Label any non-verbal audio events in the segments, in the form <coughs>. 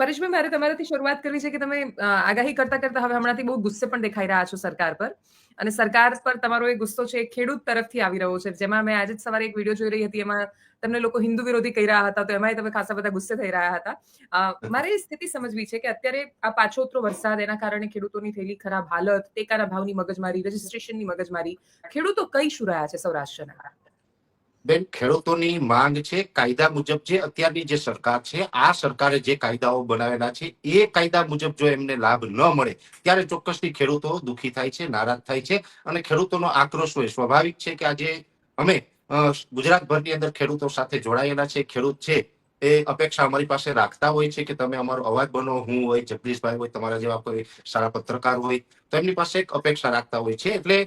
પરેશભાઈ, મારે તમારાથી શરૂઆત કરવી છે કે તમે આગાહી કરતા કરતા હવે હમણાંથી બહુ ગુસ્સે પણ દેખાઈ રહ્યા છો સરકાર પર. અને સરકાર પર તમારો એ ગુસ્સો છે ખેડૂત તરફથી આવી રહ્યો છે. જેમાં મેં આજે જ સવારે એક વીડિયો જોઈ રહી હતી, એમાં તમને લોકો હિન્દુ વિરોધી કહી રહ્યા હતા, તો એમાંય તમે ખાસા બધા ગુસ્સે થઈ રહ્યા હતા. મારે એ સ્થિતિ સમજવી છે કે અત્યારે આ પાછોતરો વરસાદ, એના કારણે ખેડૂતોની થયેલી ખરાબ હાલત, ટેકાના ભાવની મગજમારી, રજીસ્ટ્રેશનની મગજમારી ખેડૂતો કઈ શું રહ્યા છે સૌરાષ્ટ્રના? બેન, ખેડૂતોની માંગ છે, કાયદા મુજબ જે અત્યારની જે સરકાર છે, આ સરકારે જે કાયદાઓ બનાવેલા છે, એ કાયદા મુજબ જો એમને લાભ ન મળે, ત્યારે ચોક્કસથી ખેડૂતો દુઃખી થાય છે, નારાજ થાય છે અને ખેડૂતોનો આક્રોશ હોય, સ્વાભાવિક છે કે આજે અમે ગુજરાતભરની અંદર ખેડૂતો સાથે જોડાયેલા છે, ખેડૂત છે, એ અપેક્ષા અમારી પાસે રાખતા હોય છે કે તમે અમારો અવાજ બનો, હું હોય, જગદીશભાઈ હોય, તમારા જેવા કોઈ સારા પત્રકાર હોય, તો એમની પાસે એક અપેક્ષા રાખતા હોય છે, એટલે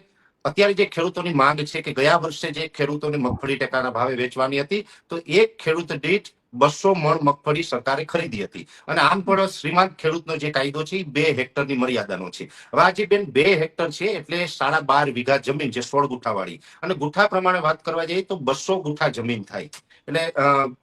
અત્યારે જે ખેડૂતોની માંગ છે કે ગયા વર્ષે જે ખેડૂતોને મગફળી ટેકાના ભાવે વેચવાની હતી, તો એક ખેડૂત દીઠ બસો મણ મગફળી સરકારે ખરીદી હતી. અને આમ પણ શ્રીમંત ખેડૂતનો જે કાયદો છે બે હેક્ટરની મર્યાદાનો છે. હવે બેન બે હેક્ટર છે, એટલે સાડા બાર વીઘા જમીન જે સોળ ગુઠાવાળી. અને ગુઠા પ્રમાણે વાત કરવા જઈએ તો બસો ગુઠા જમીન થાય. એટલે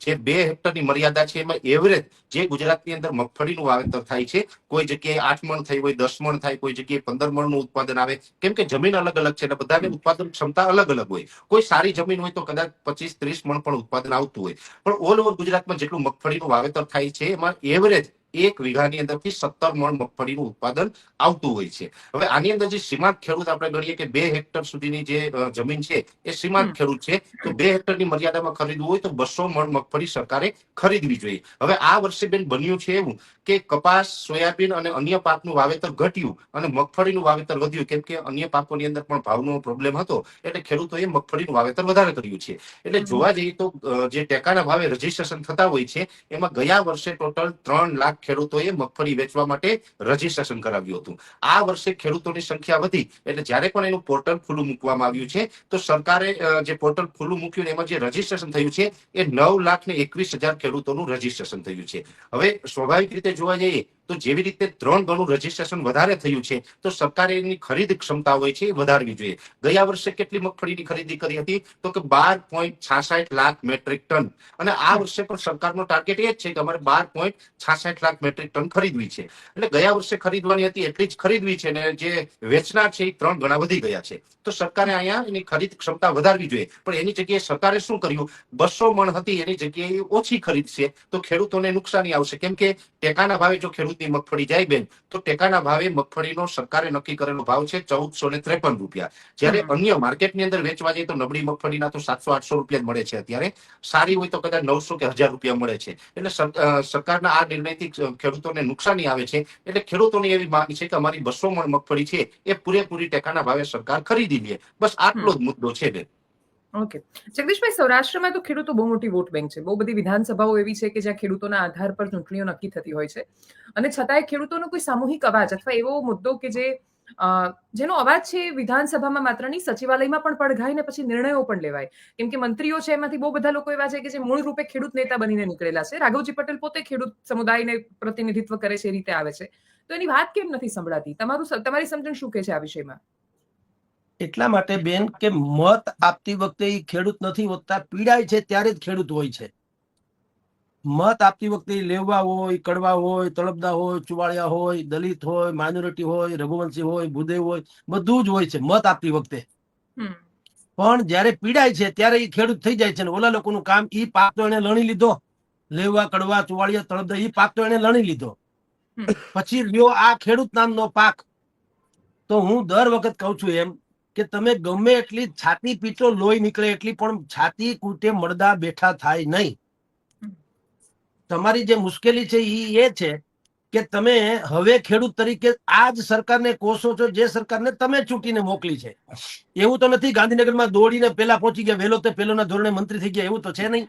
જે બે હેક્ટરની મર્યાદા છે એમાં એવરેજ જે ગુજરાતની અંદર મગફળીનું વાવેતર થાય છે, કોઈ જગ્યાએ આઠ મણ થઈ હોય, દસ મણ થાય, કોઈ જગ્યાએ પંદર મણનું ઉત્પાદન આવે, કેમ કે જમીન અલગ અલગ છે, એટલે બધાની ઉત્પાદન ક્ષમતા અલગ અલગ હોય. કોઈ સારી જમીન હોય તો કદાચ પચીસ, ત્રીસ મણ પણ ઉત્પાદન આવતું હોય. પણ ઓલ ઓવર ગુજરાતમાં જેટલું મગફળીનું વાવેતર થાય છે, એમાં એવરેજ એક વીઘાની અંદરથી સત્તર મણ મગફળીનું ઉત્પાદન આવતું હોય છે. હવે આની અંદર જે સીમાંત ખેડૂત આપણે ગણીએ કે બે હેક્ટર સુધીની જે જમીન છે એ સીમાંત ખેડૂત છે. તો બે હેક્ટરની મર્યાદામાં ખરીદવું હોય તો બસો મણ મગફળી સરકારે ખરીદવી જોઈએ. હવે આ વર્ષે બેન બન્યું છે એવું કે કપાસ સોયાબીન અને અન્ય પાકનું વાવેતર ઘટ્યું અને મગફળીનું વાવેતર વધ્યું. કેમ કે અન્ય પાકોની અંદર પણ ભાવનો પ્રોબ્લેમ હતો. એટલે ખેડૂતોએ મગફળીનું વાવેતર વધારે કર્યું છે. એટલે જોવા જઈએ તો જે ટેકાના ભાવે રજીસ્ટ્રેશન થતા હોય છે એમાં ગયા વર્ષે ટોટલ ત્રણ લાખ ખેડૂતોએ મગફળી વેચવા માટે રજીસ્ટ્રેશન કરાવ્યું હતું. આ વર્ષે ખેડૂતોની સંખ્યા વધી એટલે જ્યારે પણ એનું પોર્ટલ ખુલ્લું મૂકવામાં આવ્યું છે, તો સરકારે જે પોર્ટલ ખુલ્લું મૂક્યું એમાં જે રજીસ્ટ્રેશન થયું છે, એ નવ લાખ ને એકવીસ હજાર ખેડૂતોનું રજીસ્ટ્રેશન થયું છે. હવે સ્વાભાવિક રીતે જોવા જઈએ તો જેવી રીતે ત્રણ ગણું રજીસ્ટ્રેશન વધારે થયું છે, તો સરકારે એની ખરીદ ક્ષમતા હોય છે એ વધારવી જોઈએ. ગયા વર્ષે કેટલી મગફળીની ખરીદી કરી હતી? તો કે બાર પોઈન્ટ છાસઠ લાખ મેટ્રિક ટન. અને આ વર્ષે પણ સરકારનો ટાર્ગેટ એ જ છે કે અમારે બાર પોઈન્ટ છાસઠ લાખ મેટ્રિક ટન ખરીદવી છે. એટલે ગયા વર્ષે ખરીદવાની હતી એટલી જ ખરીદવી છે ને જે વેચનાર છે એ ત્રણ ગણા વધી ગયા છે. તો સરકારે અહીંયા એની ખરીદ ક્ષમતા વધારવી જોઈએ. પણ એની જગ્યાએ સરકારે શું કર્યું? બસો મણ હતી એની જગ્યાએ ઓછી ખરીદશે. તો ખેડૂતોને નુકસાની આવશે. કેમ કે ટેકાના ભાવે જો ખેડૂતની મગફળી જાય બેન તો ટેકાના ભાવે મગફળીનો સરકારે નક્કી કરેલો ભાવ છે ચૌદસો ને ત્રેપન રૂપિયા. જયારે. અન્ય માર્કેટની અંદર વેચવા જઈએ તો નબળી મગફળીના તો સાતસો આઠસો રૂપિયા મળે છે અત્યારે. સારી હોય તો કદાચ નવસો કે હજાર રૂપિયા મળે છે. એટલે સરકારના આ નિર્ણયથી ખેડૂતોને નુકસાની આવે છે. એટલે ખેડૂતોની એવી માંગ છે કે અમારી બસો મણ મગફળી છે એ પૂરેપૂરી ટેકાના ભાવે સરકાર ખરીદી લે. બસ આટલો જ મુદ્દો છે બેન. ઓકે. જગદીશભાઈ, સૌરાષ્ટ્રમાં તો ખેડૂતો બહુ મોટી વોટ બેંક છે. બહુ બધી વિધાનસભાઓ એવી છે કે જ્યાં ખેડૂતોના આધાર પર ચૂંટણીઓ નક્કી થતી હોય છે. અને છતાંય ખેડૂતોનો કોઈ સામૂહિક અવાજ અથવા એવો મુદ્દો કે જે જેનો અવાજ છે વિધાનસભામાં માત્ર નહીં, સચિવાલયમાં પણ પડઘાય ને પછી નિર્ણયો પણ લેવાય. કેમ કે મંત્રીઓ છે એમાંથી બહુ બધા લોકો એવા છે કે જે મૂળ રૂપે ખેડૂત નેતા બનીને નીકળેલા છે. રાઘવજી પટેલ પોતે ખેડૂત સમુદાયને પ્રતિનિધિત્વ કરે છે એ રીતે આવે છે. તો એની વાત કેમ નથી સંભળાતી? તમારું તમારી સમજણ શું કે છે આ વિષયમાં? એટલા માટે બેન કે મત આપતી વખતે એ ખેડૂત નથી હોતા પીડાય છે ત્યારે જ ખેડૂત હોય છે. મત આપતી વખતે લેવા હોય કડવા હોય તળપદા હોય ચુવાળિયા હોય દલિત હોય માઇનોરિટી હોય રઘુવંશી હોય ભૂદેવ હોય બધું જ હોય છે મત આપતી વખતે. પણ જયારે પીડાય છે ત્યારે એ ખેડૂત થઈ જાય છે ને ઓલા લોકોનું કામ ઈ પાક તો એને લણી લીધો. લેવા કડવા ચુવાળિયા તળપદા ઈ પાક તો એને લણી લીધો. પછી લ્યો આ ખેડૂત નામનો પાક. તો હું દર વખત કઉ છું એમ કે તમે ગમે એટલી છાતી પીટો લોહી નીકળે એટલી પણ છાતી કૂટે મળદા બેઠા થાય નહીં. તમારી જે મુશ્કેલી છે એ એ છે કે તમે હવે ખેડૂત તરીકે આ જ સરકારને કોસો છો જે સરકારને તમે ચૂંટીને મોકલી છે. એવું તો નથી ગાંધીનગરમાં દોડીને પેલા પહોંચી ગયા વહેલો તે પેલોના ધોરણે મંત્રી થઈ ગયા એવું તો છે નહીં.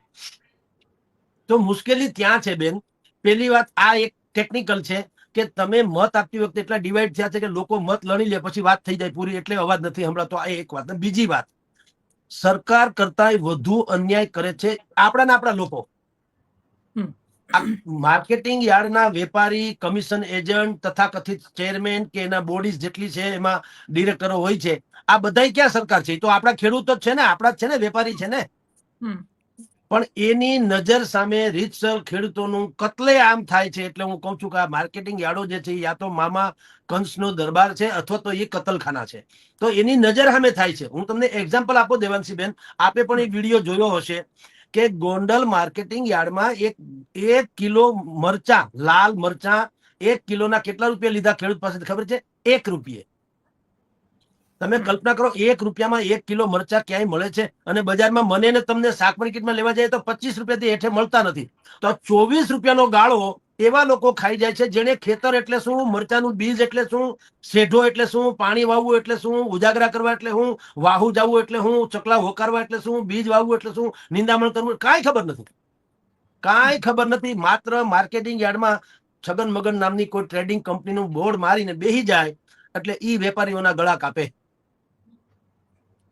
તો મુશ્કેલી ત્યાં છે બેન. પેલી વાત આ એક ટેકનિકલ છે. કે તમે મત આપતી વખતે એટલા ડિવાઈડ થયા છે કે લોકો મત લણી લે પછી વાત થઈ જાય પૂરી એટલે અવાજ નથી હમણાં તો આ એક વાત. બીજી વાત. સરકાર કરતા વધુ અન્યાય કરે છે આપણા ને આપણા લોકો. માર્કેટિંગ યાર્ડના વેપારી કમિશન એજન્ટ તથા કથિત ચેરમેન કે એના બોડીઝ જેટલી છે એમાં ડિરેક્ટરો હોય છે આ બધા ક્યાં સરકાર છે? તો આપણા ખેડૂતો જ છે ને આપણા જ છે ને વેપારી છે ને. પણ એની નજર સામે રીતસર ખેડૂતોનું કતલે આમ થાય છે એટલે હું કહું છું કે આ માર્કેટિંગ યાર્ડો જે છે, યા તો મામા કંસનો દરબાર છે અથવા તો એ કતલખાના છે. તો એની નજર સામે થાય છે. હું તમને એક્ઝામ્પલ આપો દેવાંશીબેન આપે પણ એ વીડિયો જોયો હશે કે ગોંડલ માર્કેટિંગ યાર્ડમાં એક એક કિલો મરચા, લાલ મરચા એક કિલોના કેટલા રૂપિયા લીધા? ખેડૂત પાસેથી ખબર છે? એક રૂપિયે. તમે કલ્પના કરો એક રૂપિયામાં એક કિલો મરચા ક્યાંય મળે છે? અને બજારમાં મને ને તમને શાક માર્કેટમાં લેવા જાય તો પચીસ રૂપિયાથી હેઠે મળતા નથી. તો ચોવીસ રૂપિયાનો ગાળો એવા લોકો ખાઈ જાય છે જેને ખેતર એટલે શું મરચાનું બીજ એટલે શું શેઢો એટલે શું પાણી વાવવું એટલે શું ઉજાગરા કરવા એટલે શું વાહુ જવું એટલે શું ચકલા હોકારવા એટલે શું બીજ વાવવું એટલે શું નિંદામણ કરવું કાંઈ ખબર નથી. કાંઈ ખબર નથી. માત્ર માર્કેટિંગ યાર્ડમાં છગન મગન નામની કોઈ ટ્રેડિંગ કંપનીનું બોર્ડ મારીને બેહી જાય એટલે ઈ વેપારીઓના ગળા કાપે.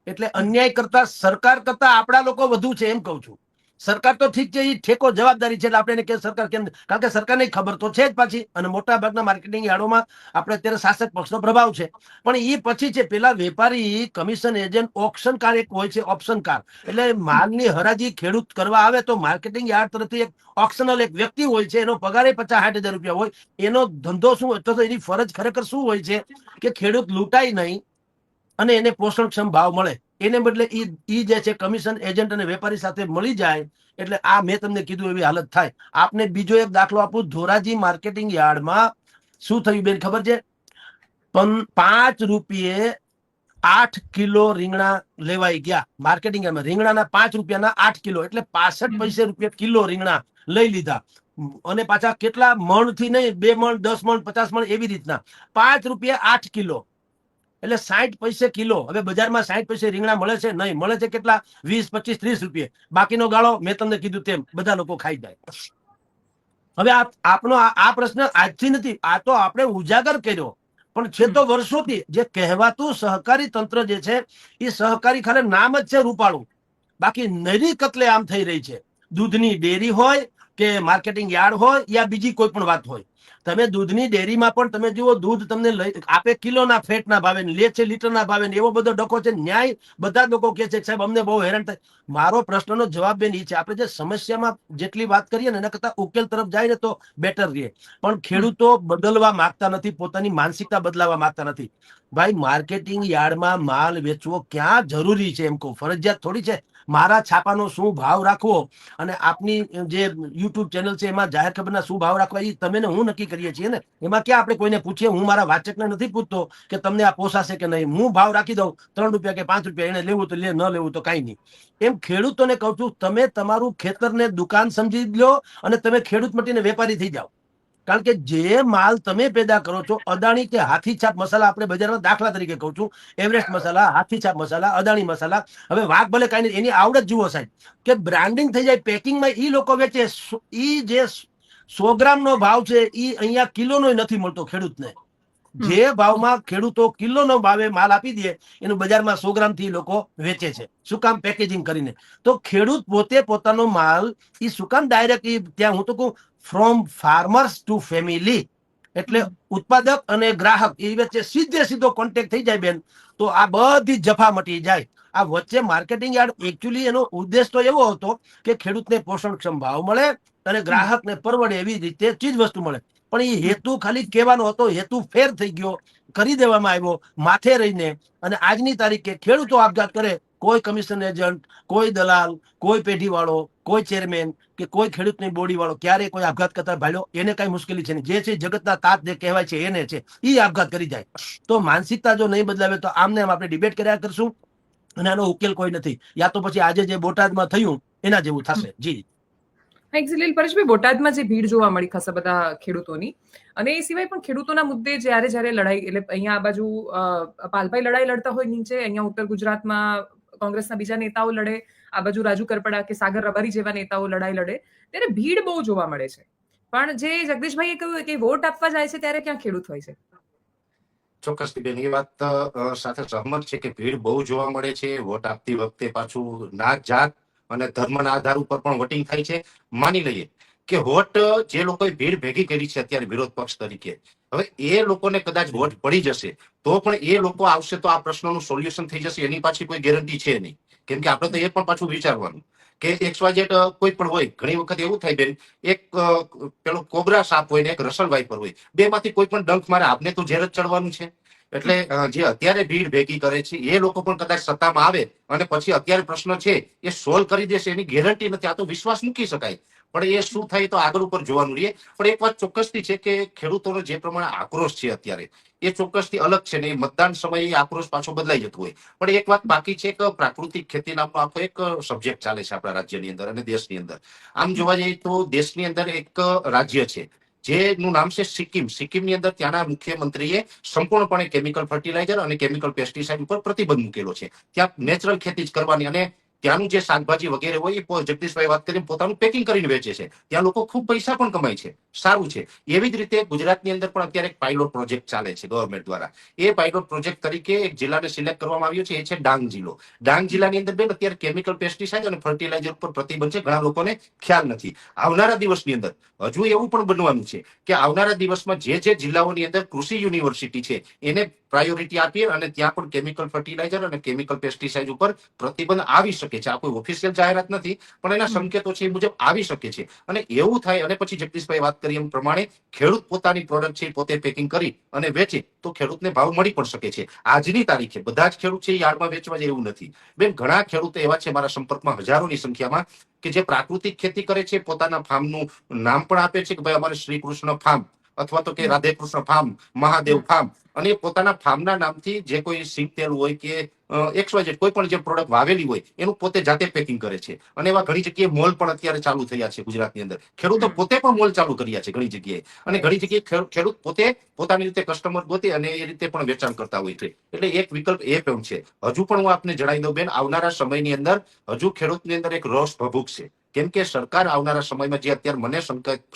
એટલે અન્યાય કરતા સરકાર કરતા આપણા લોકો વધુ છે, એમ કહું છું. સરકાર તો ઠીક છે એ ઠેકો જવાબદારી છે આપણે એને કે સરકાર કેમ કારણ કે સરકારને ખબર તો છે જ પાછી. અને મોટા ભાગના માર્કેટિંગ યાર્ડોમાં આપણે અત્યારે શાસક પક્ષનો પ્રભાવ છે. પણ એ પછી છે, પેલા વેપારી, કમિશન એજન્ટ ઓપ્શન કાર એક હોય છે, ઓપ્શન કાર. એટલે માલની હરાજી ખેડૂત કરવા આવે તો માર્કેટિંગ યાર્ડ તરફથી એક ઓપ્શનલ એક વ્યક્તિ હોય છે, એનો પગારે પચાસ સાઠ હજાર રૂપિયા હોય. એનો ધંધો શું અથવા તો એની ફરજ ખરેખર શું હોય છે, કે ખેડૂત લૂંટાય નહીં અને એને પોષણક્ષમ ભાવ મળે. એને બદલે ઈ ઈ જે છે કમિશન એજન્ટ અને વેપારી સાથે મળી જાય એટલે આ મેં તમને કીધું એવી હાલત થાય. આપને બીજો એક દાખલો આપું ધોરાજી માર્કેટિંગ યાર્ડમાં શું થયું બેન ખબર છે? પાંચ રૂપિયે આઠ કિલો રીંગણા લેવાઈ ગયા. માર્કેટિંગ યાર્ડમાં રીંગણાના પાંચ રૂપિયાના આઠ કિલો એટલે પાસઠ પૈસે રૂપિયા કિલો રીંગણા લઈ લીધા. અને પાછા કેટલા મણથી નહીં બે મણ દસ મણ પચાસ મણ એવી રીતના. પાંચ રૂપિયા આઠ કિલો. એટલે સાઠ પૈસે કિલો. હવે બજારમાં સાઠ પૈસે રીંગણા મળે છે? નહીં. મળે છે કેટલા? વીસ, પચીસ, ત્રીસ રૂપિયા. બાકીનો ગાળો મેં તમને કીધું તેમ બધા લોકો ખાઈ જાય. હવે આપનો આ પ્રશ્ન આજથી નથી. આ તો આપણે ઉજાગર કર્યો. પણ છે તો વર્ષોથી જે કહેવાતું સહકારી તંત્ર જે છે, એ સહકારી ખાલી નામ જ છે રૂપાળું. બાકી નરી કતલે આમ થઈ રહી છે. દૂધની ડેરી હોય કે માર્કેટિંગ યાર્ડ હોય યા બીજી કોઈ પણ વાત હોય. તમે દૂધની ડેરીમાં પણ તમે જુઓ, દૂધ તમને લઈ આપે કિલોના ફેટના ભાવે લે છે લીટરના ભાવે એવો બધો ડખો છે. ન્યાય બધા લોકો કહે છે સાહેબ, અમને બહુ હેરાન થાય. મારો પ્રશ્નનો જવાબ બેન એ છે. આપણે જે સમસ્યામાં જેટલી વાત કરીએ ને, એના કરતા ઉકેલ તરફ જાય ને તો બેટર રહે. પણ ખેડૂતો બદલવા માંગતા નથી, પોતાની માનસિકતા બદલાવા માંગતા નથી. ભાઈ, માર્કેટિંગ યાર્ડમાં માલ વેચવો ક્યાં જરૂરી છે એમ કહું? ફરજિયાત થોડી છે. મારા છાપાનો શું ભાવ રાખવો અને આપની જે યુટ્યુબ ચેનલ છે એમાં જાહેર ખબરના શું ભાવ રાખવા એ તમે હું નક્કી કરીએ છીએ ને. એમાં ક્યાં આપણે કોઈને પૂછીએ, હું મારા વાચકને નથી પૂછતો કે તમને આ પોસાશે કે નહીં. હું ભાવ રાખી દઉં ત્રણ રૂપિયા કે પાંચ રૂપિયા, એને લેવું તો લે, ન લેવું તો કાંઈ નહીં. એમ ખેડૂતોને કહું છું, તમે તમારું ખેતરને દુકાન સમજી લો અને તમે ખેડૂત મટીને વેપારી થઈ જાઓ. કારણ કે જે માલ તમે પેદા કરો છો અદાણી કે હાથી છાપ મસાલા આપણે બજારમાં દાખલા તરીકે કહું છું એવરેસ્ટ મસાલા હાથી છાપ મસાલા અદાણી મસાલા. હવે વાઘ ભલે કાંઈ એની આવડત જુઓ સાહેબ કે બ્રાન્ડિંગ થઈ જાય પેકિંગમાં એ લોકો વેચે સો- ઈ જે સો ગ્રામનો ભાવ છે એ અહીંયા કિલોનો નથી મળતો ખેડૂતને. જે ભાવમાં ખેડૂતો કિલોનો ભાવે માલ આપી દે એનું બજારમાં સો ગ્રામથી લોકો વેચે છે. શું કામ પેકેજિંગ કરીને? તો ખેડૂત પોતે પોતાનો માલ ઈ શું કામ ડાયરેક્ટ ત્યાં હું તો કહું ફ્રોમ ફાર્મર્સ ટુ ફેમિલી એટલે ઉત્પાદક અને ગ્રાહક એ વચ્ચે સીધે સીધો કોન્ટેક્ટ થઈ જાય બેન. તો આ બધી જફા મટી જાય. આ વચ્ચે માર્કેટિંગ યાર્ડ એકચ્યુઅલી એનો ઉદ્દેશ તો એવો હતો કે ખેડૂતને પોષણક્ષમ ભાવ મળે અને ગ્રાહકને પરવડે એવી રીતે ચીજ વસ્તુ મળે. પણ એ હેતુ ખાલી કહેવાનો હતો હેતુ ફેર થઈ ગયો કરી દેવામાં આવ્યો માથે રહીને. અને આજની તારીખે ખેડૂતો આપઘાત કરે કોઈ કમિશન એજન્ટ, કોઈ દલાલ, કોઈ પેઢીવાળો, કોઈ ચેરમેન કે કોઈ ખેડૂતની બોડી વાળો ક્યારે કોઈ આપઘાત કરતા ભાઈલો એને કઈ મુશ્કેલી છે જે છે જગતના તાત જે કહેવાય છે, એને છે એ આપઘાત કરી જાય. તો માનસિકતા જો નહીં બદલાવે તો આમને આમ આપણે ડિબેટ કર્યા કરશું અને આનો ઉકેલ કોઈ નથી. યા તો પછી આજે જે બોટાદમાં થયું, એના જેવું થશે. જી. એક્ઝિલિલ પરેશભાઈ બોટાદમાં જે ભીડ જોવા મળી ખાસા બધા ખેડૂતોની, અને એ સિવાય પણ ખેડૂતોના મુદ્દે જ્યારે જ્યારે લડાઈ, એટલે અહીંયા આ બાજુ પાલભાઈ લડાઈ લડતા હોય નીચે, અહીંયા ઉત્તર ગુજરાતમાં કોંગ્રેસના બીજા નેતાઓ લડે, આ બાજુ રાજુ કરપડા કે સાગર રબારી જેવા નેતાઓ લડાઈ લડે, ત્યારે ભીડ બહુ જોવા મળે છે. પણ જે જગદીશભાઈએ કહ્યું કે વોટ આપવા જાય છે ત્યારે ક્યાં ખેડૂત હોય છે? ચોક્કસ બેન, એ વાત સાથે સહમત છે કે ભીડ બહુ જોવા મળે છે, વોટ આપતી વખતે પાછું નાત જાત અને ધર્મના આધાર ઉપર પણ વોટિંગ થાય છે. માની લઈએ કે વોટ જે લોકોએ ભીડ ભેગી કરી છે અત્યારે વિરોધ પક્ષ તરીકે હવે એ લોકોને કદાચ વોટ પડી જશે, તો પણ એ લોકો આવશે તો આ પ્રશ્નનું સોલ્યુશન થઈ જશે, એની પાછી કોઈ ગેરંટી છે નહીં. કેમ કે આપણે તો એ પણ પાછું વિચારવાનું કે એક્સવાજેટ કોઈ પણ હોય, ઘણી વખત એવું થાય બેન, એક પેલો કોબરા સાપ હોય ને એક રસલ વાઇપર હોય બે માંથી કોઈ પણ ડંખ મારે આપને તો ઝેર જ ચડવાનું છે. એટલે જે અત્યારે ભીડ ભેગી કરે છે, એ લોકો પણ કદાચ સત્તામાં આવે અને પછી અત્યારે પ્રશ્ન છે, એ સોલ્વ કરી દેશે, એની ગેરંટી નથી, આ તો વિશ્વાસ મૂકી શકાય. પણ એ શું થાય તો આગળ ઉપર જોવાનું રહીએ. પણ એક વાત ચોક્કસથી છે કે ખેડૂતોનો જે પ્રમાણે આક્રોશ છે અત્યારે, એ ચોક્કસથી અલગ છે ને મતદાન સમયે આક્રોશ પાછો બદલાઈ જતો હોય. પણ એક વાત બાકી છે કે પ્રાકૃતિક ખેતી નામનો આખો એક સબ્જેક્ટ ચાલે છે આપણા રાજ્યની અંદર અને દેશની અંદર. આમ જોવા જઈએ તો દેશની અંદર એક રાજ્ય છે, જેનું નામ છે સિક્કિમ. સિક્કિમની અંદર ત્યાંના મુખ્યમંત્રીએ સંપૂર્ણપણે કેમિકલ ફર્ટિલાઇઝર અને કેમિકલ પેસ્ટિસાઇડ ઉપર પ્રતિબંધ મૂકેલો છે. ત્યાં નેચરલ ખેતી જ કરવાની અને ત્યાંનું જે શાકભાજી વગેરે હોય એ જગદીશભાઈ વાત કરીને પોતાનું પેકિંગ કરીને વેચે છે. ત્યાં લોકો ખૂબ પૈસા પણ કમાય છે. સારું છે. એવી જ રીતે ગુજરાતની અંદર પણ અત્યારે એક પાયલોટ પ્રોજેક્ટ ચાલે છે ગવર્મેન્ટ દ્વારા. એ પાયલોટ પ્રોજેક્ટ તરીકે એક જિલ્લાને સિલેક્ટ કરવામાં આવ્યો છે એ છે ડાંગ જિલ્લો. ડાંગ જિલ્લાની અંદર બેન અત્યારે કેમિકલ પેસ્ટિસાઇડ અને ફર્ટિલાઇઝર ઉપર પ્રતિબંધ છે ઘણા લોકોને ખ્યાલ નથી. આવનારા દિવસની અંદર હજુ એવું પણ બનવાનું છે કે આવનારા દિવસમાં જે જે જિલ્લાઓની અંદર કૃષિ યુનિવર્સિટી છે એને પ્રાયોરિટી આપીએ અને ત્યાં પણ કેમિકલ ફર્ટિલાઇઝર અને કેમિકલ પેસ્ટિસાઇડ ઉપર પ્રતિબંધ આવી શકે છે. આ કોઈ ઓફિશિયલ જાહેરાત નથી પણ એના સંકેતો છે એ મુજબ આવી શકે છે. અને એવું થાય અને પછી જગદીશભાઈ વાત કરી એમ પ્રમાણે ખેડૂત પોતાની પ્રોડક્ટ છે પોતે પેકિંગ કરી અને વેચે, તો ખેડૂતને ભાવ મળી પણ શકે છે. આજની તારીખે બધા જ ખેડૂત છે યાર્ડમાં વેચવા જાય એવું નથી. બેન, ઘણા ખેડૂતો એવા છે મારા સંપર્કમાં હજારોની સંખ્યામાં કે જે પ્રાકૃતિક ખેતી કરે છે, પોતાના ફાર્મનું નામ પણ આપે છે કે ભાઈ અમારે શ્રી કૃષ્ણ ફાર્મ અથવા તો કે રાધે કૃષ્ણ ફાર્મ મહાદેવ ફાર્મ. અને પોતાના ફાર્મના નામથી જે કોઈ સિંગ તેલ હોય કે એક્સવાઇઝેડ કોઈ પણ જે પ્રોડક્ટ વાવેલી હોય એનું પોતે જાતે પેકિંગ કરે છે. અને એવા ઘણી જગ્યાએ મોલ પણ અત્યારે ચાલુ થયા છે ગુજરાતની અંદર. ખેડૂતો પોતે પણ મોલ ચાલુ કર્યા છે ઘણી જગ્યાએ. અને ઘણી જગ્યાએ ખેડૂત પોતે પોતાની રીતે કસ્ટમર ગોતે અને એ રીતે પણ વેચાણ કરતા હોય છે. એટલે એક વિકલ્પ એ પણ છે. હજુ પણ હું આપને જણાવી દઉં બેન આવનારા સમયની અંદર હજુ ખેડૂતની અંદર એક રસ ભભૂક ભભૂકશે કેમ કે સરકાર આવનારા સમયમાં જે અત્યારે મને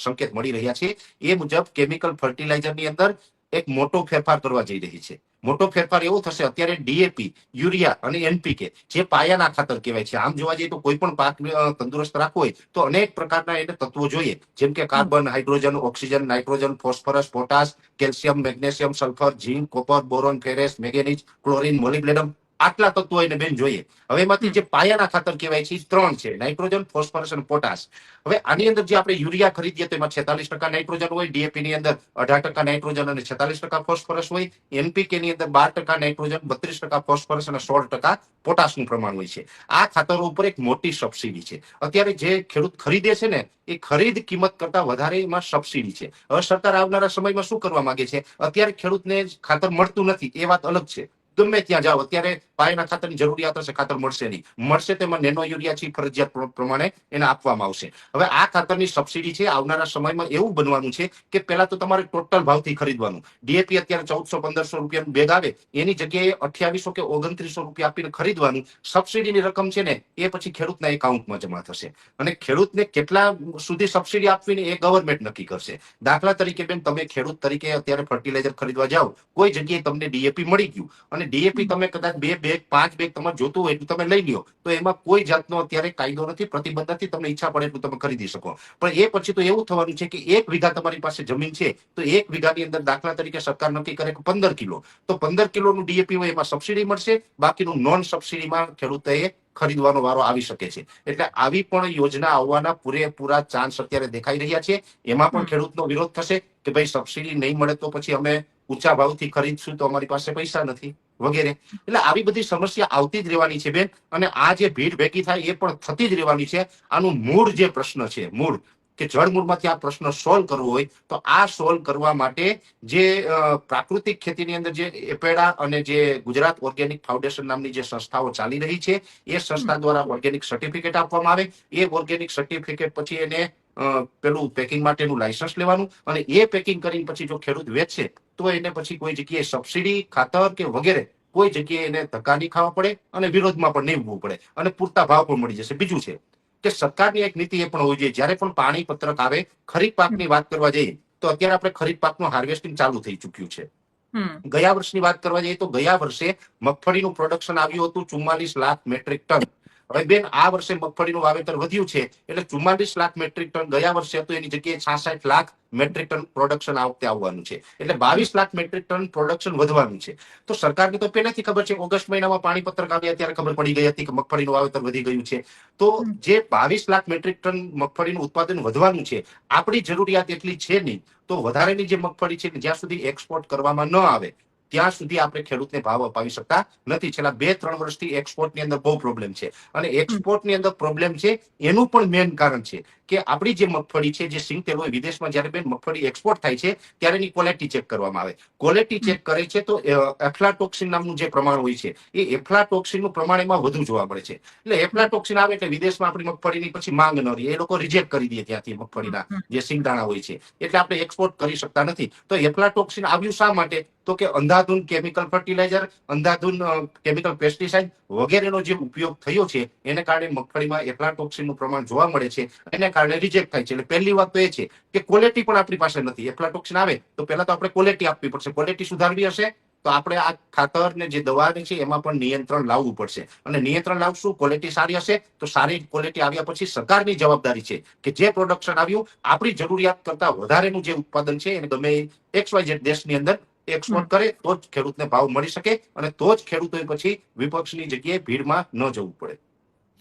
સંકેત મળી રહ્યા છે, એ મુજબ કેમિકલ ફર્ટિલાઇઝરની અંદર એક મોટો ફેરફાર કરવા જઈ રહી છે. મોટો ફેરફાર એવો થશે, અત્યારે ડીએપી યુરિયા અને એનપીકે જે પાયાના ખાતર કહેવાય છે. આમ જોવા જઈએ તો કોઈ પણ પાક તંદુરસ્ત રાખવો હોય તો અનેક પ્રકારના એને તત્વો જોઈએ. જેમ કે carbon, hydrogen, oxygen, nitrogen, phosphorus, potash, calcium, magnesium, sulphur, zinc, copper, boron, ferrous, manganese, chlorine molybdenum આટલા તત્વો એને બેન જોઈએ. હવે એમાંથી જે પાયાના ખાતર કહેવાય છે ત્રણ છે. નાઇટ્રોજન, ફોસ્ફરસ અને પોટાશ. હવે આની અંદર જે આપણે યુરિયા ખરીદીએ તો એમાં છેતાલીસ ટકા નાઇટ્રોજન હોય, ડીએપી ની અંદર અઢાર ટકા નાઇટ્રોજન અને છેતાલીસ ટકા ફોસ્ફરસ હોય. એનપીકે ની અંદર બાર ટકા નાઇટ્રોજન, બત્રીસ ટકા ફોસ્ફરસ અને સોળ ટકા પોટાશનું પ્રમાણ હોય છે. આ ખાતરો ઉપર એક મોટી સબસિડી છે. અત્યારે જે ખેડૂત ખરીદે છે ને, એ ખરીદ કિંમત કરતા વધારે એમાં સબસિડી છે. હવે સરકાર આવનારા સમયમાં શું કરવા માંગે છે? અત્યારે ખેડૂતને ખાતર મળતું નથી, એ વાત અલગ છે. ગમે ત્યાં જાઓ. અત્યારે પાયાના ખાતરની જરૂરિયાત હશે, ખાતર મળશે નહીં. મળશે તેમાં નેનો યુરિયા છે ફરજિયાત પ્રમાણે એને આપવામાં આવશે. હવે આ ખાતરની સબસિડી છે, આવનારા સમયમાં એવું બનવાનું છે કે પહેલા તો તમારે ટોટલ ભાવથી ખરીદવાનું. ડીએપી અત્યારે ચૌદસો, પંદરસો રૂપિયાનું બેગ આવે, એની જગ્યાએ અઠ્યાવીસો કે ઓગણત્રીસો રૂપિયા આપીને ખરીદવાનું. સબસિડીની રકમ છે ને, એ પછી ખેડૂતના એકાઉન્ટમાં જમા થશે. અને ખેડૂતને કેટલા સુધી સબસિડી આપવી ને એ ગવર્મેન્ટ નક્કી કરશે. દાખલા તરીકે બેન, તમે ખેડૂત તરીકે અત્યારે ફર્ટિલાઇઝર ખરીદવા જાઓ, કોઈ જગ્યાએ તમને ડીએપી મળી ગયું. અને ડીએપી તમે કદાચ બે બેગ પાંચ બેગ તમારે જોતું હોય એટલું તમે લઈ લ્યો. તો એમાં કોઈ જાતનો અત્યારે કાયદો નથી પ્રતિબંધ નથી તમને ઈચ્છા પડે એટલું તમે ખરીદી શકો. પણ એ પછી તો એવું થવાનું છે કે એક વીઘા તમારી પાસે જમીન છે તો એક વીઘાની અંદર દાખલા તરીકે સરકાર નક્કી કરે કે પંદર કિલો. તો પંદર કિલોનું ડીએપી હોય એમાં સબસિડી મળશે બાકીનું નોન સબસિડીમાં ખેડૂતોએ ખરીદવાનો વારો આવી શકે છે. એટલે આવી પણ યોજના આવવાના પૂરેપૂરા ચાન્સ અત્યારે દેખાઈ રહ્યા છે. એમાં પણ ખેડૂતનો વિરોધ થશે કે ભાઈ સબસિડી નહીં મળે તો પછી અમે ઊંચા ભાવથી ખરીદશું તો અમારી પાસે પૈસા નથી. વગેરે. એટલે આવી બધી સમસ્યા આવતી જ રહેવાની છે બેન. અને આ જે ભીડ ભેગી થાય એ પણ થતી જ રહેવાની છે. આનું મૂળ જે પ્રશ્ન છે મૂળ કે જળમૂળમાંથી આ પ્રશ્ન સોલ્વ કરવો હોય તો આ સોલ્વ કરવા માટે જે પ્રાકૃતિક ખેતીની અંદર જે એપેડા અને જે ગુજરાત ઓર્ગેનિક ફાઉન્ડેશન નામની જે સંસ્થાઓ ચાલી રહી છે એ સંસ્થા દ્વારા ઓર્ગેનિક સર્ટિફિકેટ આપવામાં આવે. એ ઓર્ગેનિક સર્ટિફિકેટ પછી એને પેલું પેકિંગ માટેનું લાયસન્સ લેવાનું અને એ પેકિંગ કરીને પછી જો ખેડૂત વેચશે તો એને પછી કોઈ જગ્યાએ સબસિડી ખાતર કે વગેરે કોઈ જગ્યાએ એને ધક્કા નહીં ખાવા પડે અને વિરોધમાં પણ નહીં ઉભવું પડે અને પૂરતા ભાવ પણ મળી જશે. બીજું છે કે સરકારની એક નીતિ એ પણ હોવી જોઈએ. જ્યારે પણ પાણી પત્રક આવે ખરીફ પાકની વાત કરવા જઈએ તો અત્યારે આપણે ખરીફ પાકનું હાર્વેસ્ટિંગ ચાલુ થઈ ચુક્યું છે. ગયા વર્ષની વાત કરવા જઈએ તો ગયા વર્ષે મગફળીનું પ્રોડક્શન આવ્યું હતું ચુમ્માલીસ લાખ મેટ્રિક ટન હવે બેન આ વર્ષે મગફળીનું વાવેતર વધ્યું છે એટલે ચુમ્માલીસ લાખ મેટ્રિક ટન ગયા વર્ષે હતું એની જગ્યાએ છાસઠ લાખ મેટ્રિક ટન પ્રોડક્શન આ વખતે આવવાનું છે. એટલે બાવીસ લાખ મેટ્રિક ટન પ્રોડક્શન વધવાનું છે. તો સરકારને તો પહેલાથી ખબર છે ઓગસ્ટ મહિનામાં પાણી પત્રક આવ્યા ત્યારે ખબર પડી ગઈ હતી કે મગફળીનું વાવેતર વધી ગયું છે. તો જે બાવીસ લાખ મેટ્રિક ટન મગફળીનું ઉત્પાદન વધવાનું છે આપણી જરૂરિયાત એટલી છે નહીં. તો વધારેની જે મગફળી છે જ્યાં સુધી એક્સપોર્ટ કરવામાં ન આવે ત્યાં સુધી આપણે ખેડૂતને ભાવ અપાવી શકતા નથી. છેલ્લા બે ત્રણ વર્ષથી એક્સપોર્ટની અંદર બહુ પ્રોબ્લેમ છે. અને એક્સપોર્ટની અંદર પ્રોબ્લેમ છે એનું પણ મેઇન કારણ છે કે આપણી જે મગફળી છે જે સિંગ તેલ હોય વિદેશમાં જ્યારે બેન મગફળી એક્સપોર્ટ થાય છે ત્યારે એની ક્વોલિટી ચેક કરવામાં આવે. ક્વોલિટી ચેક કરે છે તો એફ્લાટોક્સિન નામનું જે પ્રમાણ હોય છે એ એફ્લાટોક્સિનનું પ્રમાણ એમાં વધુ જોવા મળે છે. એટલે એફ્લાટોક્સિન આવે એટલે વિદેશમાં આપણી મગફળીની પછી માંગ ન રહી. એ લોકો રિજેક્ટ કરી દે ત્યાંથી મગફળીના જે સિંગદાણા હોય છે. એટલે આપણે એક્સપોર્ટ કરી શકતા નથી. તો એફ્લાટોક્સિન આવ્યું શા માટે? તો કે અંધાધૂન કેમિકલ ફર્ટિલાઇઝર અંધાધૂન કેમિકલ પેસ્ટિસાઇડ વગેરેનો જે ઉપયોગ થયો છે, એને કારણે મગફળીમાં એફ્લાટોક્સિનનું પ્રમાણ જોવા મળે છે એને કારણે રિજેક્ટ થાય છે. એટલે પહેલી વાત તો એ છે કે ક્વોલિટી પણ આપણી પાસે નથી. એફ્લાટોક્સિન આવે તો પહેલા તો આપણે ક્વોલિટી આપવી પડશે. ક્વોલિટી સુધારવી હશે તો આપણે આ ખાતર ને જે દવાની છે એમાં પણ નિયંત્રણ લાવવું પડશે. અને નિયંત્રણ લાવશું ક્વોલિટી સારી હશે તો સારી ક્વોલિટી આવ્યા પછી સરકારની જવાબદારી છે કે જે પ્રોડક્શન આવ્યું, આપણી જરૂરિયાત કરતા વધારેનું જે ઉત્પાદન છે એને ગમે એક્સ વાય જેડ દેશની અંદર એક્સપોર્ટ કરે તો જ ખેડૂતને ભાવ મળી શકે અને તો જ ખેડૂતોએ પછી વિપક્ષની જગ્યાએ ભીડમાં ન જવું પડે.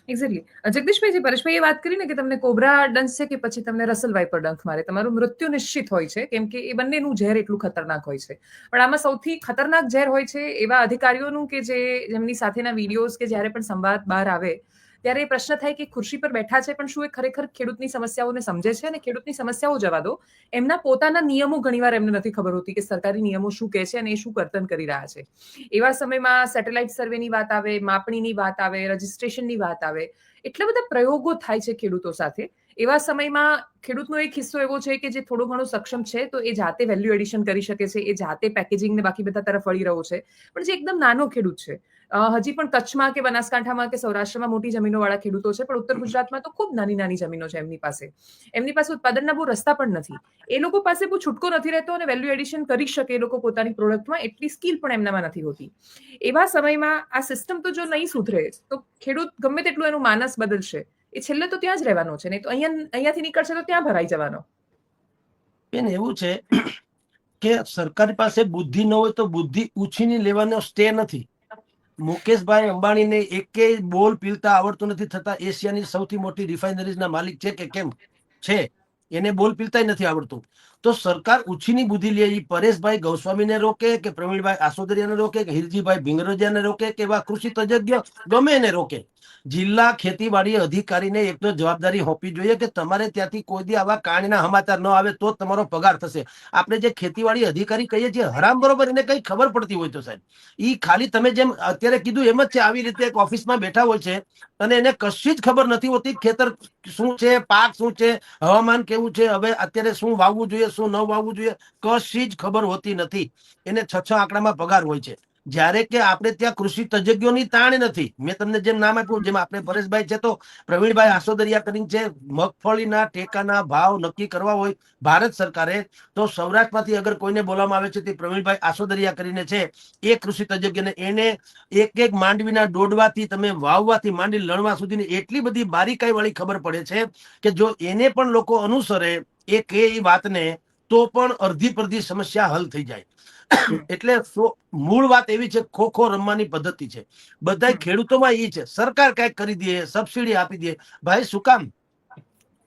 એક્ઝેક્ટલી જગદીશભાઈ, જે પરેશભાઈ એ વાત કરી ને કે તમને કોબરા છે કે પછી તમને રસલ વાઇપર ડંખ મારે, તમારું મૃત્યુ નિશ્ચિત હોય છે, કેમ કે એ બંનેનું ઝેર એટલું ખતરનાક હોય છે. પણ આમાં સૌથી ખતરનાક ઝેર હોય છે એવા અધિકારીઓનું કે જે જેમની સાથેના વિડીયોઝ કે જ્યારે પણ સંવાદ બહાર આવે ત્યારે એ પ્રશ્ન થાય કે ખુરશી પર બેઠા છે પણ શું એ ખરેખર ખેડૂતની સમસ્યાઓને સમજે છે અને ખેડૂતની સમસ્યાઓ જવા દો? એમના પોતાના નિયમો ઘણીવાર એમને નથી ખબર હોતી કે સરકારી નિયમો શું કહે છે અને એ શું વર્તન કરી રહ્યા છે. એવા સમયમાં સેટેલાઇટ સર્વેની વાત આવે, માપણીની વાત આવે, રજિસ્ટ્રેશનની વાત આવે, એટલા બધા પ્રયોગો થાય છે ખેડૂતો સાથે. એવા સમયમાં ખેડૂતનો એક હિસ્સો એવો છે કે જે થોડો ઘણો સક્ષમ છે, તો એ જાતે વેલ્યુ એડિશન કરી શકે છે, એ જાતે પેકેજિંગ ને બાકી બધા તરફ વળી રહ્યો છે. પણ જે એકદમ નાનો ખેડૂત છે હજી પણ કચ્છમાં કે બનાસકાંઠામાં કે સૌરાષ્ટ્રમાં મોટી જમીનો વાળા ખેડૂતો છે, પણ ઉત્તર ગુજરાતમાં તો ખૂબ નાની નાની જમીનો છે એમની પાસે. એમની પાસે ઉત્પાદનના બહુ રસ્તા પણ નથી. એ લોકો પાસે બહુ છૂટકો નથી રહેતો અને વેલ્યુ એડિશન કરી શકે એ લોકો પોતાની પ્રોડક્ટમાં એટલી સ્કિલ પણ એમનામાં નથી હોતી. એવા સમયમાં આ સિસ્ટમ તો જો નહીં સુધરે, તો ખેડૂત ગમે તેટલું એનું માનસ બદલશે. એ છેલ્લે તો ત્યાં જ રહેવાનું છે. નહીં તો અહીંયા, અહીંયાથી નીકળશે તો ત્યાં ભરાઈ જવાનો. બેન, એવું છે કે સરકારી પાસે બુદ્ધિ ન હોય તો બુદ્ધિ ઉછીની લેવાનો સ્ટે નથી. મુકેશભાઈ અંબાણીને એકેય બોલ પીલતા આવડતું નથી થતા એશિયાની સૌથી મોટી રિફાઇનરીઝના માલિક છે કે કેમ? છે. એને બોલ પીલતાય નથી આવડતું. તો સરકાર ઉછીની બુદ્ધિ લે પરેશભાઈ ગૌસ્વામીને રોકે કે પ્રવીણભાઈ આસોદરિયાને રોકે કે હિરજીભાઈ ભીંગરોજિયાને રોકે કે એવા કૃષિ તજજ્ઞ ગમે એને રોકે. જિલ્લા ખેતીવાડી અધિકારીને એક તો જવાબદારી હોપી જોઈએ કે તમારે ત્યાંથી કોઈ દી આવા કાણીના સમાચાર ન આવે તો તમારો પગાર થશે. આપણે જે ખેતીવાડી અધિકારી કહીએ છીએ, હરામ બરોબર એને કઈ ખબર પડતી હોય તો સાહેબ. ઈ ખાલી તમે જેમ અત્યારે કીધું એમ જ છે, આવી રીતે એક ઓફિસમાં બેઠા હોય છે અને એને કશી જ ખબર નથી હોતી ખેતર શું છે, પાક શું છે, હવામાન કેવું છે, હવે અત્યારે શું વાવવું જોઈએ શું ન વાવવું જોઈએ, કશી જ ખબર હોતી નથી. એને છ છ આંકડામાં પગાર હોય છે. જ્યારે કે આપણે ત્યાં કૃષિ તજજ્ઞોની તાણ નથી. મેં તમને જેમ નામ આપ્યું, જેમ આપણે પરેશભાઈ છે તો પ્રવીણભાઈ આસોદરિયા કરીને છે મગફળીના ટેકાના ભાવ નક્કી કરવા હોય ભારત સરકારે, તો સૌરાષ્ટ્રમાંથી અગર કોઈને બોલાવવામાં આવે છે તે પ્રવીણભાઈ આસોદરિયા કરીને છે. એ કૃષિ તજજ્ઞને એને એક એક માંડવીના દોડવાથી તમે વાવવાથી માંડી લણવા સુધીની એટલી બધી બારીકાઈ વાળી ખબર પડે છે કે જો એને પણ લોકો અનુસરે એ કે એ વાતને તો પણ અડધી પરધી સમસ્યા હલ થઈ જાય. એટલે મૂળ વાત એવી છે ખો ખો રમવાની પદ્ધતિ છે. બધા ખેડૂતોમાં એ છે. સરકાર કંઈક કરી દે સબસિડી આપી દે. ભાઈ શું કામ?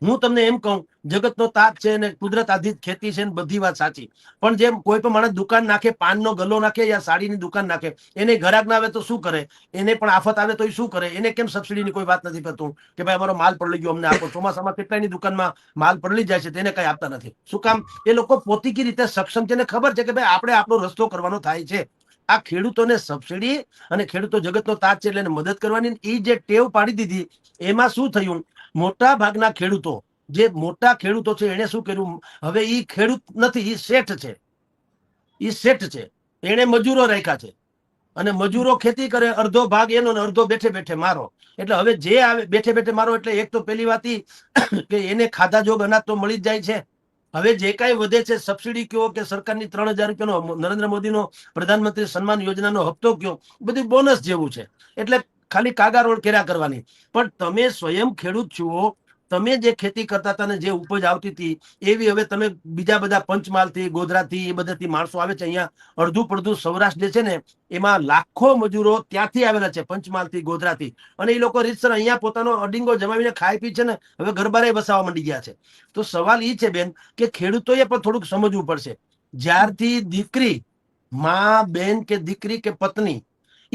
હું તમને એમ કહું, જગતનો તાત છે ને કુદરત આધિત ખેતી છે બધી વાત સાચી. પણ જેમ કોઈ પણ માણસ દુકાન નાખે, પાનનો ગલ્લો નાખે યા સાડીની દુકાન નાખે, એને ઘરાક ના આવે તો શું કરે? એને પણ આફત આવે તો એ શું કરે? એને કેમ સબસિડીની કોઈ વાત નથી કરતું કે ભાઈ અમારો માલ પડલી ગયો, અમને આપો. ચોમાસામાં કેટલાની દુકાનમાં માલ પડલી જાય છે તેને કઈ આપતા નથી. શું કામ? એ લોકો પોતીકી રીતે સક્ષમ છે ને ખબર છે કે ભાઈ આપણે આપણો રસ્તો કરવાનો થાય છે. આ ખેડૂતોને સબસિડી અને ખેડૂતો જગતનો તાજ છે એટલે મદદ કરવાની એ જે ટેવ પાડી દીધી, એમાં શું થયું? મોટા ભાગના ખેડૂતો, જે મોટા ખેડૂતો છે એને શું કર્યું? હવે એ ખેડૂત નથી એ શેઠ છે. એ શેઠ છે. એને મજૂરો રાખ્યા છે. અને મજૂરો ખેતી કરે, અડધો ભાગ એનો ને અડધો બેઠે બેઠે મારો. એટલે હવે જે આવે, બેઠે બેઠે મારો, એટલે એક તો પેલી વાત <coughs> કે એને ખાધા જોગ અનાજ તો મળી જ જાય છે. હવે જે કાંઈ વધે છે, સબસિડી કયો કે સરકારની ત્રણ હજાર રૂપિયાનો, નરેન્દ્ર મોદીનો પ્રધાનમંત્રી સન્માન યોજનાનો હપ્તો કયો, બધું બોનસ જેવું છે. એટલે ખાલી કાગારોળ કર્યા કરવાની. પણ તમે સ્વયં ખેડૂત છો, તમે જે ખેતી કરતા હતા ને જે ઉપજ આવતી હતી, એવી હવે તમે બીજા બધા પંચમહાલથી, ગોધરાથી, એ બધાથી માણસો આવે છે અહીંયા. અડધું પડધું સૌરાષ્ટ્ર જે છે ને, એમાં લાખો મજૂરો ત્યાંથી આવેલા છે, પંચમહાલથી, ગોધરાથી. અને એ લોકો રીતસર અહીંયા પોતાનો અડીંગો જમાવીને ખાઈ પી છે ને, હવે ગરબારે બસાવવા માંડી ગયા છે. તો સવાલ એ છે બેન, કે ખેડૂતોએ પણ થોડુંક સમજવું પડશે. જ્યારથી દીકરી, માં, બેન કે દીકરી કે પત્ની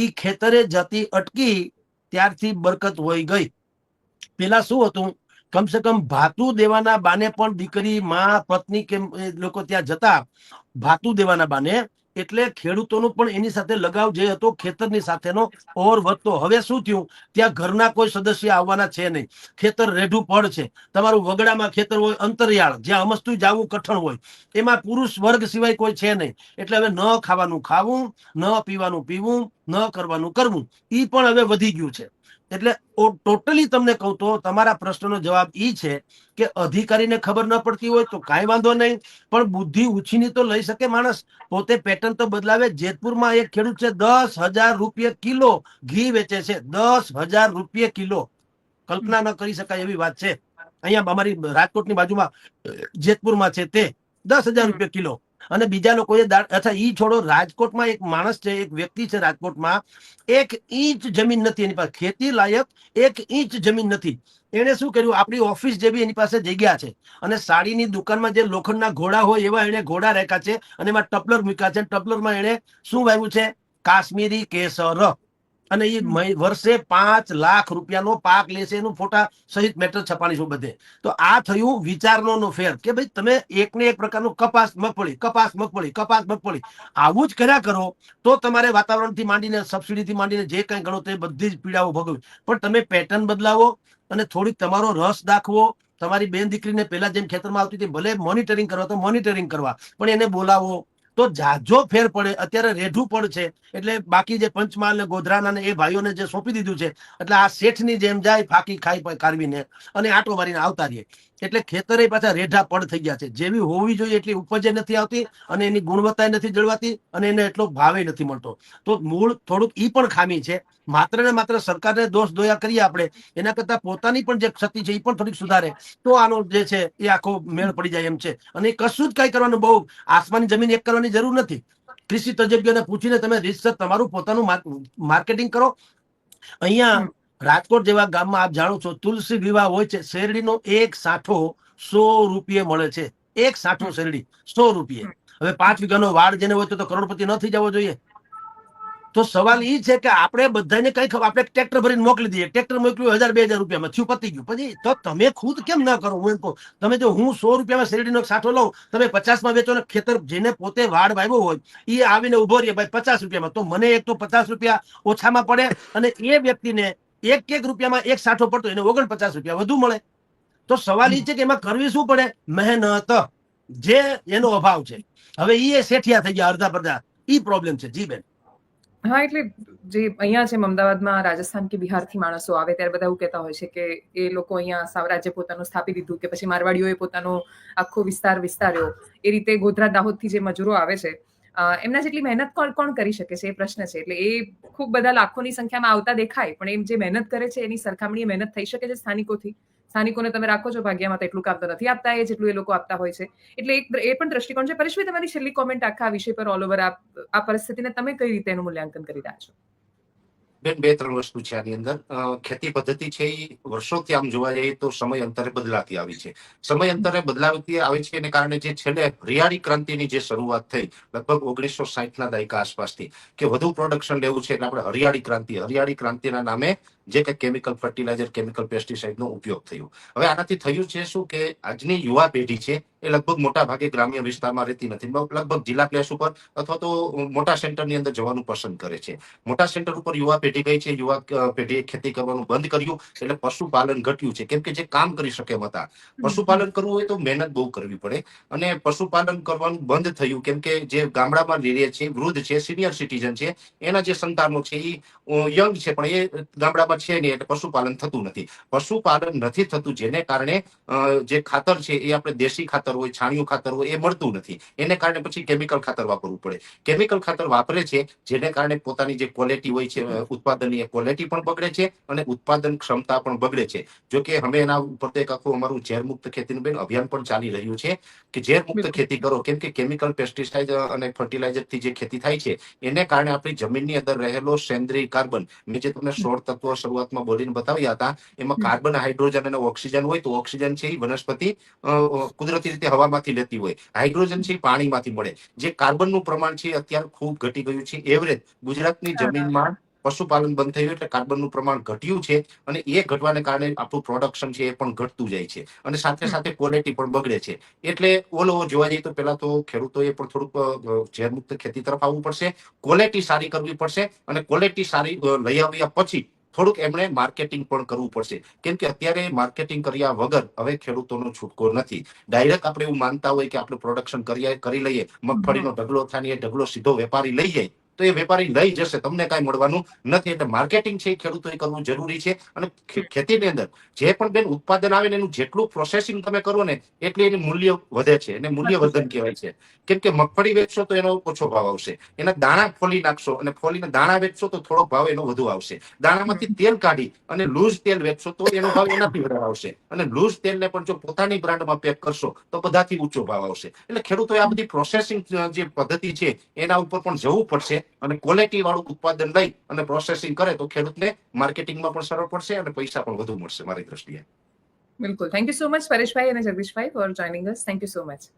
ઈ ખેતરે જતી અટકી ત્યારથી બરકત હોઈ ગઈ. પેલા શું હતું? કમસે કમ ભાતું દેવાના બાને પણ દીકરી, માં, પત્ની કે એ લોકો ત્યાં જતા, ભાતું દેવાના બાને એટલે ખેડૂતોનું પણ એની સાથે લગાવ જે હતો, ખેતરની સાથેનો ઓર વધતો. હવે શું થયું? ત્યાં ઘરના કોઈ સદસ્ય આવવાના છે નહીં. ખેતર રેઢું પડ છે. તમારું વગડામાં ખેતર હોય, અંતરિયાળ, જ્યાં અમસ્તું જવું કઠણ હોય, એમાં પુરુષ વર્ગ સિવાય કોઈ છે નહીં. એટલે હવે ન ખાવાનું ખાવું, ન પીવાનું પીવું, ન કરવાનું કરવું. એ પણ હવે વધી ગયું છે. એટલે ટોટલી તમને કહું તો તમારા પ્રશ્નનો જવાબ ઈ છે કે અધિકારીને ખબર ન પડતી હોય તો કાંઈ વાંધો નહીં પણ બુદ્ધિ ઉછીની તો લઈ શકે માણસ. પોતે પેટર્ન તો બદલાવે. જેતપુરમાં એક ખેડૂત છે દસ હજાર રૂપિયા કિલો ઘી વેચે છે. દસ હજાર રૂપિયા કિલો. કલ્પના ન કરી શકાય એવી વાત છે. અહીંયા અમારી રાજકોટની બાજુમાં જેતપુરમાં છે તે દસ હજાર રૂપિયા કિલો. અને બીજા લોકોએ અચ્છા, ઈ છોડો, રાજકોટમાં એક માણસ છે, એક વ્યક્તિ છે રાજકોટમાં, એક ઇંચ જમીન નથી એની પાસે, ખેતી લાયક એક ઇંચ જમીન નથી. એણે શું કર્યું? આપણી ઓફિસ જેવી એની પાસે જગ્યા છે અને સાડીની દુકાનમાં જે લોખંડના ઘોડા હોય એવા એને ઘોડા રાખ્યા છે અને એમાં ટપલર મૂક્યા છે ટપલરમાં એણે શું વાવ્યું છે? કાશ્મીરી કેસર. અને એ વર્ષે પાંચ લાખ રૂપિયાનો પાક લેશે એનું ફોટા સહિત મેટર છપાણીશું બધે. તો આ થયું વિચારનો ફેર કે ભાઈ તમે એક ને એક પ્રકારનું કપાસ મગફળી કપાસ મગફળી કપાસ મગફળી, આવું જ કર્યા કરો તો તમારે વાતાવરણથી માંડીને, સબસિડીથી માંડીને જે કંઈ ગણો તે બધી જ પીડાઓ ભોગવી. પણ તમે પેટર્ન બદલાવો અને થોડીક તમારો રસ દાખવો. તમારી બેન દીકરીને પહેલા જેમ ખેતરમાં આવતી હતી, ભલે મોનિટરિંગ કરવા તો મોનિટરિંગ કરવા. પણ એને બોલાવો. તો જાજો ફેર પડે, અત્યારે રેઢું પણ છે. એટલે બાકી જે પંચમહાલ ને ગોધરાના ને એ ભાઈઓને જે સોંપી દીધું છે, એટલે આ શેઠની જેમ જાય, ફાકી ખાઈ કાઢવીને અને આટો મારીને આવતા રહીએ એટલે ખેતરે પાછા રેઢા પડ થઈ ગયા છે. જેવી હોવી જોઈએ એટલી ઉપજે નથી આવતી અને એની ગુણવત્તા નથી જળવાતી અને એને એટલો ભાવે નથી મળતો. તો મૂળ થોડુંક ઈ પણ ખામી છે. માત્ર ને માત્ર સરકારને દોષ દોયા કરીએ આપણે, એના કરતા પોતાની પણ જે ક્ષતિ છે એ પણ થોડીક સુધારે. તો આનો જે છે એ આખો મેળ પડી જાય એમ છે. અને કશું જ કઈ કરવાનું બહુ આસમાની જમીન એક કરવાની જરૂર નથી. કૃષિ તજજ્ઞોને પૂછીને તમે રીતસર તમારું પોતાનું માર્કેટિંગ કરો. અહીંયા. રાજકોટ જેવા ગામમાં આપ જાણો છો તુલસી વિવાહ હોય છે શેરડીનો એક સાઠો સો રૂપિયે મળે છે. એક સાઠો શેરડી સો રૂપિયે. હવે પાંચ વીઘાનો વાડ જેને હોય તો કરોડપતિ ન થઈ જવો જોઈએ. તો સવાલ એ છે કે આપણે બધાને કઈ ખબર આપણે ટ્રેક્ટર ભરીને મોકલી દઈએ. ટ્રેક્ટર મોકલ્યું હજાર બે હજાર રૂપિયામાં થયું પતી ગયું. પછી તો તમે ખુદ કેમ ના કરો? હું એમ કહું તમે જો હું સો રૂપિયામાં શેરડીનો સાઠો લઉં તમે પચાસમાં વેચો ને ખેતર જેને પોતે વાડ વાવ્યો હોય એ આવીને ઊભો રહીએ ભાઈ પચાસ રૂપિયામાં. તો મને એક તો પચાસ રૂપિયા ઓછામાં પડે અને એ વ્યક્તિને એક એક રૂપિયામાં એક સાઠો પડતો એને ઓગણપચાસ રૂપિયા વધુ મળે. તો સવાલ એ છે કે એમાં કરવી શું પડે? મહેનત. જે એનો અભાવ છે. હવે એ શેઠિયા થઈ ગયા, અડધા પડધા. ઈ પ્રોબ્લેમ છે. જી બેન. હા, એટલે જે અહીંયા છે અમદાવાદમાં રાજસ્થાન કે બિહારથી માણસો આવે, ત્યારે બધા એવું કહેતા હોય છે કે એ લોકો અહીંયા સામ્રાજ્ય પોતાનું સ્થાપી દીધું કે પછી મારવાડીઓએ પોતાનો આખો વિસ્તાર વિસ્તાર્યો. એ રીતે ગોધરા દાહોદથી જે મજૂરો આવે છે એમના જેટલી મહેનત કોણ કોણ કરી શકે છે એ પ્રશ્ન છે. એટલે એ ખૂબ બધા લાખોની સંખ્યામાં આવતા દેખાય, પણ એમ જે મહેનત કરે છે, એની સરખામણીએ મહેનત થઈ શકે છે સ્થાનિકોથી. સ્થાનિકોને તમે રાખો છો ભાગ્યમાં તો એટલું કામ તો નથી આપતા, એ જેટલું એ લોકો આપતા હોય છે. એટલે એક એ પણ દ્રષ્ટિકોણ છે. પરેશભાઈ, તમારી છેલ્લી કોમેન્ટ આખા વિષય પર ઓલ ઓવર આ પરિસ્થિતિને તમે કઈ રીતે એનું મૂલ્યાંકન કરી રહ્યા છો? બેન બે, ત્રણ વસ્તુ છે આની અંદર. ખેતી પદ્ધતિ છે એ વર્ષોથી આમ જોવા જઈએ તો સમય અંતરે બદલાતી આવી છે. સમય અંતરે બદલાતી આવે છે એને કારણે જે છેલ્લે હરિયાળી ક્રાંતિની જે શરૂઆત થઈ, લગભગ ઓગણીસો સાહીઠ ના દાયકા આસપાસથી, કે વધુ પ્રોડક્શન લેવું છે એટલે આપણે હરિયાળી ક્રાંતિ, હરિયાળી ક્રાંતિના નામે જે કે કેમિકલ ફર્ટિલાઇઝર કેમિકલ પેસ્ટિસાઇડનો ઉપયોગ થયો. હવે આનાથી થયું છે શું કે આજની યુવા પેઢી છે એ લગભગ મોટા ભાગે ગ્રામ્ય વિસ્તારમાં રહેતી નથી. લગભગ જિલ્લા પ્લેસ ઉપર અથવા તો મોટા સેન્ટરની અંદર જવાનું પસંદ કરે છે. મોટા સેન્ટર ઉપર યુવા પેઢી ગઈ છે યુવા પેઢીએ ખેતી કરવાનું બંધ કર્યું એટલે પશુપાલન ઘટ્યું છે. કેમ કે જે કામ કરી શકે એમ હતા. પશુપાલન કરવું હોય તો મહેનત બહુ કરવી પડે અને પશુપાલન કરવાનું બંધ થયું. કેમ કે જે ગામડામાં રહે છે વૃદ્ધ છે સિનિયર સિટીઝન છે એના જે સંતાનો છે એ યંગ છે પણ એ ગામડામાં છે ને એટલે પશુપાલન થતું નથી. પશુપાલન નથી થતું જેને કારણે જે ખાતર છે એ આપણે દેશી ખાતર હોય છાણિયું ખાતર હોય એ મળતું નથી. એને કારણે પછી કેમિકલ ખાતર વાપરવું પડે. કેમિકલ ખાતર વાપરે છે જેને કારણે પોતાની જે ક્વોલિટી હોય છે ઉત્પાદનની એ ક્વોલિટી પણ બગડે છે અને ઉત્પાદન ક્ષમતા પણ બગડે છે. જો કે અમે એના ઉપર એક આખું અમારું ઝેરમુક્ત ખેતીનું બેન અભિયાન પણ ચાલી રહ્યું છે કે ઝેરમુક્ત ખેતી કરો. કેમ કે કેમિકલ પેસ્ટિસાઇડ અને ફર્ટિલાઇઝરથી જે ખેતી થાય છે એને કારણે આપણી જમીનની અંદર રહેલો સેન્દ્રિય કાર્બન મેં જે તમને સોળ તત્વો શરૂઆતમાં બોલીને બતાવ્યા હતા. એમાં કાર્બન હાઇડ્રોજન અને ઓક્સિજન હોય તો ઓક્સિજન છે એ વનસ્પતિ કુદરતી રીતે હવામાંથી લેતી હોય. હાઇડ્રોજન છે એ પાણીમાંથી મળે. જે કાર્બનનું પ્રમાણ છે અત્યારે ખૂબ ઘટી ગયું છે. એવરેજ ગુજરાતની જમીનમાં પશુપાલન બંધ થયું એટલે કાર્બનનું પ્રમાણ ઘટ્યું છે અને એ ઘટવાને કારણે આપણું પ્રોડક્શન છે એ પણ ઘટતું જાય છે. અને સાથે સાથે ક્વોલિટી પણ બગડે છે. એટલે ઓલો જોવા જઈએ તો પેલા તો ખેડૂતોએ પણ થોડુંક ઝેરમુક્ત ઝેર મુક્ત ખેતી તરફ આવવું પડશે. ક્વોલિટી સારી કરવી પડશે અને ક્વોલિટી સારી લઈ આવ્યા પછી થોડુંક એમણે માર્કેટિંગ પણ કરવું પડશે. કેમ કે અત્યારે માર્કેટિંગ કર્યા વગર હવે ખેડૂતોનો છૂટકો નથી. ડાયરેક્ટ આપણે એવું માનતા હોય કે આપણે પ્રોડક્શન કરીએ કરી લઈએ. મગફળીનો ઢગલો થાય ઢગલો સીધો વેપારી લઈ જાય. તો એ વેપારી લઈ જશે તમને કાંઈ મળવાનું નથી. એટલે માર્કેટિંગ છે એ ખેડૂતોએ કરવું જરૂરી છે. અને ખેતીની અંદર જે પણ બેન ઉત્પાદન આવે ને એનું જેટલું પ્રોસેસિંગ તમે કરો ને એટલે એનું મૂલ્ય વધે છે. એને મૂલ્યવર્ધન કહેવાય છે. કેમ કે મગફળી વેચશો તો એનો ઓછો ભાવ આવશે. એના દાણા ફોલી નાખશો અને ફોલીને દાણા વેચશો તો થોડો ભાવ એનો વધુ આવશે. દાણામાંથી તેલ કાઢી અને લૂઝ તેલ વેચશો તો એનો ભાવ એનાથી વધારે આવશે. અને લૂઝ તેલને પણ જો પોતાની બ્રાન્ડમાં પેક કરશો તો બધાથી ઊંચો ભાવ આવશે. એટલે ખેડૂતોએ આ બધી પ્રોસેસિંગ જે પદ્ધતિ છે એના ઉપર પણ જવું પડશે. અને ક્વોલિટી વાળું ઉત્પાદન લઈ અને પ્રોસેસિંગ કરે તો ખેડૂતને માર્કેટિંગમાં પણ સરળ પડશે અને પૈસા પણ વધુ મળશે મારી દ્રષ્ટિએ. બિલકુલ. થેન્ક યુ સો મચ પરેશભાઈ અને જગદીશભાઈ for joining us thank you so much